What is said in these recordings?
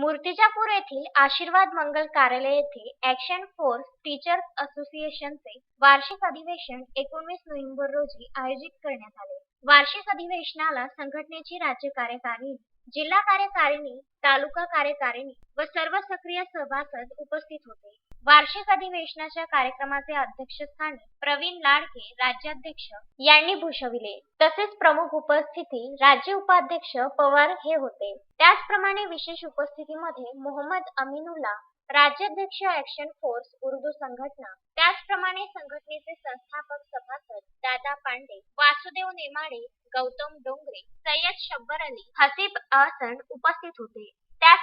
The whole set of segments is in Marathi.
मूर्तिजापूर येथील आशीर्वाद मंगल कार्यालय येथे ऍक्शन फोर्स टीचर्स असोसिएशनचे वार्षिक अधिवेशन एकोणवीस नोव्हेंबर रोजी आयोजित करण्यात आले. वार्षिक अधिवेशनाला संघटनेची राज्य कार्यकारिणी जिल्हा कार्यकारिणी तालुका कार्यकारिणी व सर्व सक्रिय सभासद उपस्थित होते. वार्षिक अधिवेशनाच्या कार्यक्रमाचे अध्यक्षस्थानी प्रवीण लाडके राज्याध्यक्ष यांनी भूषविले. तसेच प्रमुख उपस्थिती राज्य उपाध्यक्ष पवार हे होते. त्याचप्रमाणे विशेष उपस्थितीमध्ये मोहम्मद अमिनुल्ला राज्याध्यक्ष ऍक्शन फोर्स उर्दू संघटना त्याचप्रमाणे संघटनेचे संस्थापक सभासद दादा पांडे वासुदेव नेमाडे गौतम डोंगरे सय्यद शब्बर अली हसीब अहसन उपस्थित होते.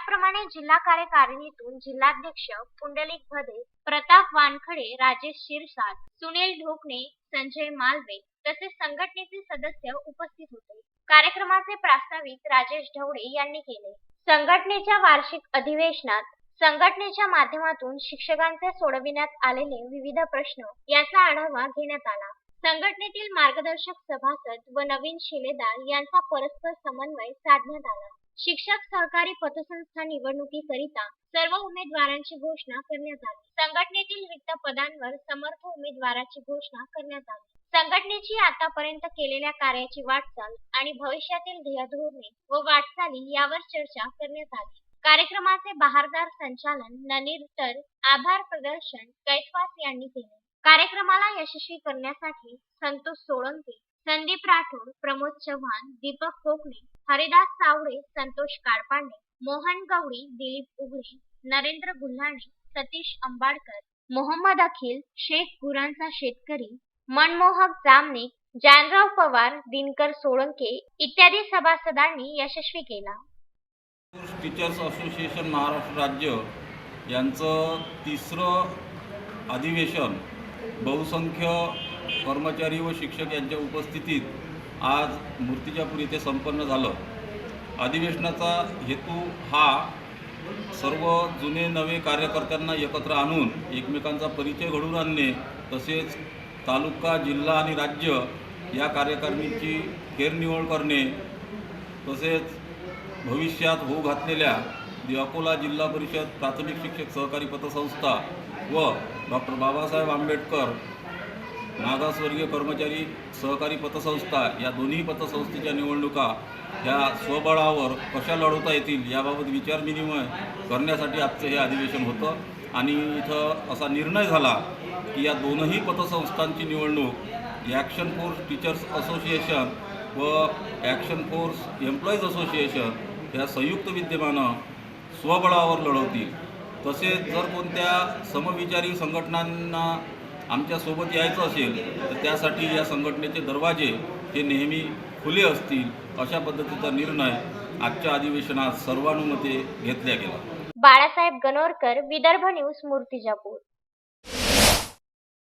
त्याचप्रमाणे जिल्हा कार्यकारिणीतून जिल्हाध्यक्ष पुंडलिक भदे प्रताप वानखडे राजेश शिरसाट सुनील ढोकणे संजय मालवे तसेच संघटनेचे सदस्य उपस्थित होते. कार्यक्रमाचे प्रास्ताविक राजेश ढवळे यांनी केले. संघटनेच्या वार्षिक अधिवेशनात संघटनेच्या माध्यमातून शिक्षकांचे सोडविण्यात आलेले विविध प्रश्न याचा आढावा घेण्यात आला. संघटनेतील मार्गदर्शक सभासद व नवीन शिलेदार यांचा परस्पर समन्वय साधण्यात आला. शिक्षक सहकारी पतसंस्था निवडणुकीकरिता सर्व उमेदवारांची घोषणा करण्यात आली. संघटनेतील रिक्त पदांवर समर्थ उमेदवाराची घोषणा करण्यात आली. संघटनेची आतापर्यंत केलेल्या कार्याची वाटचाल आणि भविष्यातील ध्येयधोरणे व वाटचाली यावर चर्चा करण्यात आली. कार्यक्रमाचे बहारदार संचालन ननीर तर आभार प्रदर्शन कैफास यांनी केले. कार्यक्रमाला यशस्वी करण्यासाठी संतोष सोळंके संदीप राठोड प्रमोद चव्हाण दीपक कोकणे हरिदास सावळे संतोष काळपांडे मोहन गवळी दिलीप उघडे नरेंद्र गुल्हाणे सतीश अंबाडकर मोहम्मद अखिल शेख गुरांचा शेतकरी मनमोहक जामनिक जानराव पवार दिनकर सोळंके इत्यादी सभासदांनी यशस्वी केला. टीचर्स असोसिएशन महाराष्ट्र राज्य यांचं तिसरं अधिवेशन बहुसंख्य कर्मचारी व शिक्षक यांच्या उपस्थितीत आज मूर्तिजापूर येथे संपन्न झालं. अधिवेशनाचा हेतू हा सर्व जुने नवे कार्यकर्त्यांना एकत्र आणून एकमेकांचा परिचय घडवून आणणे तसेच तालुका जिल्हा आणि राज्य या कार्यकारिणीची फेरनिवड करणे तसेच भविष्यात होऊ घातलेल्या अकोला जिल्हा परिषद प्राथमिक शिक्षक सहकारी पतसंस्था व डॉक्टर बाबासाहेब आंबेडकर मागासवर्गीय कर्मचारी सहकारी पतसंस्था या दोन्ही पतसंस्थेच्या निवडणुका ह्या स्वबळावर कशा लढवता येतील याबाबत विचारविनिमय करण्यासाठी आजचं हे अधिवेशन होतं. आणि इथं असा निर्णय झाला की या दोनही पतसंस्थांची निवडणूक ॲक्शन फोर्स टीचर्स असोसिएशन व ॲक्शन फोर्स एम्प्लॉईज असोसिएशन ह्या संयुक्त विद्यमानं स्वबळावर लढवतील. तसेच जर कोणत्या समविचारी संघटनांना आमच्यासोबत यायचं असेल तर त्यासाठी या संघटनेचे दरवाजे हे नेहमी खुले असतील अशा पद्धतीचा निर्णय आजच्या अधिवेशनात सर्वानुमते घेतल्या गेला. बाळासाहेब गणोरकर विदर्भ न्यूज मूर्तिजापूर.